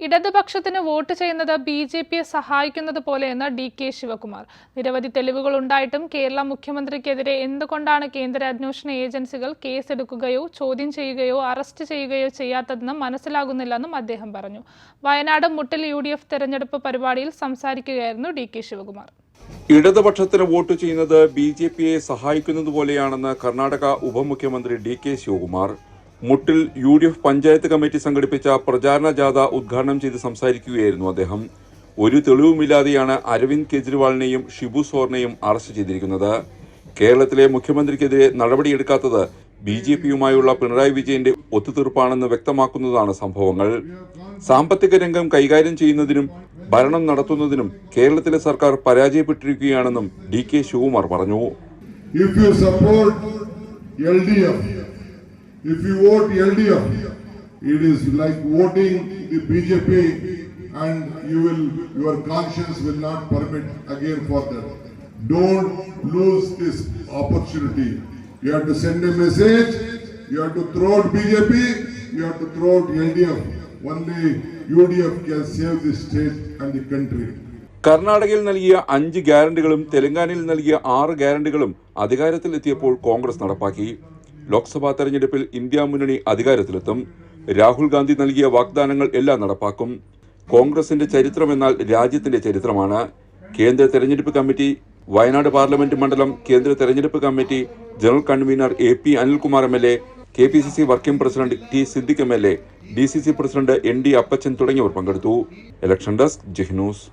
ഇടതുപക്ഷത്തിന് വോട്ട് ചെയ്യുന്നത് B J പിയെ സഹായിക്കുന്നത് പോലെയെന്ന് ഡി കെ ശിവകുമാർ. നിരവധി തെളിവുകൾ ഉണ്ടായിട്ടും കേരള മുഖ്യമന്ത്രിക്കെതിരെ എന്തുകൊണ്ടാണ് കേന്ദ്ര അന്വേഷണ ഏജൻസികൾ കേസെടുക്കുകയോ ചോദ്യം ചെയ്യുകയോ അറസ്റ്റ് ചെയ്യുകയോ ചെയ്യാത്തതെന്ന് മനസ്സിലാകുന്നില്ലെന്നും അദ്ദേഹം പറഞ്ഞു. വയനാട് മുട്ടിൽ യു ഡി എഫ് തെരഞ്ഞെടുപ്പ് പരിപാടിയിൽ സംസാരിക്കുകയായിരുന്നു ഡി കെ ശിവകുമാർ. ഇടതുപക്ഷത്തിന് വോട്ട് ചെയ്യുന്നത് ബി ജെ പിയെ സഹായിക്കുന്നത് പോലെയാണെന്ന് കർണാടക ഉപമുഖ്യമന്ത്രി ഡി കെ ശിവകുമാർ. മുട്ടിൽ U D F panchayat committee സംഘടിപ്പിച്ച പ്രചാരണ ജാഥ ഉദ്ഘാടനം ചെയ്ത് സംസാരിക്കുകയായിരുന്നു അദ്ദേഹം. ഒരു തെളിവുമില്ലാതെയാണ് അരവിന്ദ് കെജ്രിവാളിനെയും ഷിബു സോറിനെയും അറസ്റ്റ് ചെയ്തിരിക്കുന്നത്. കേരളത്തിലെ മുഖ്യമന്ത്രിക്കെതിരെ നടപടിയെടുക്കാത്തത് ബി ജെ പിയുമായുള്ള പിണറായി വിജയന്റെ ഒത്തുതീർപ്പാണെന്ന് വ്യക്തമാക്കുന്നതാണ് സംഭവങ്ങൾ. സാമ്പത്തിക രംഗം കൈകാര്യം ചെയ്യുന്നതിനും ഭരണം നടത്തുന്നതിനും കേരളത്തിലെ സർക്കാർ പരാജയപ്പെട്ടിരിക്കുകയാണെന്നും ഡി കെ ശിവകുമാർ പറഞ്ഞു. If you vote LDF, it is like voting the BJP and you will, your conscience will not permit again for that. Don't lose this opportunity. You have to send a message, you have to throw out BJP, you have to throw out LDF. Only UDF can save the state and the country. കർണാടകയിൽ നൽകിയ അഞ്ച് ഗ്യാരണ്ടികളും തെലങ്കാനയിൽ നൽകിയ ആറ് ഗ്യാരണ്ടികളും അധികാരത്തിലെത്തിയപ്പോൾ കോൺഗ്രസ് നടപ്പാക്കി ലോക്സഭാ തെരഞ്ഞെടുപ്പിൽ India മുന്നണി അധികാരത്തിലെത്തും. രാഹുൽ ഗാന്ധി നൽകിയ വാഗ്ദാനങ്ങൾ എല്ലാം നടപ്പാക്കും. കോൺഗ്രസിന്റെ ചരിത്രമെന്നാൽ രാജ്യത്തിന്റെ ചരിത്രമാണ്. കേന്ദ്ര തെരഞ്ഞെടുപ്പ് കമ്മിറ്റി വയനാട് പാർലമെന്റ് മണ്ഡലം കേന്ദ്ര തെരഞ്ഞെടുപ്പ് committee general convener A P Anilkumar M L A K P C C working president T Siddique M L A D C C president N D Appachan തുടങ്ങിയവർ പങ്കെടുത്തു. Election desk Jihnus.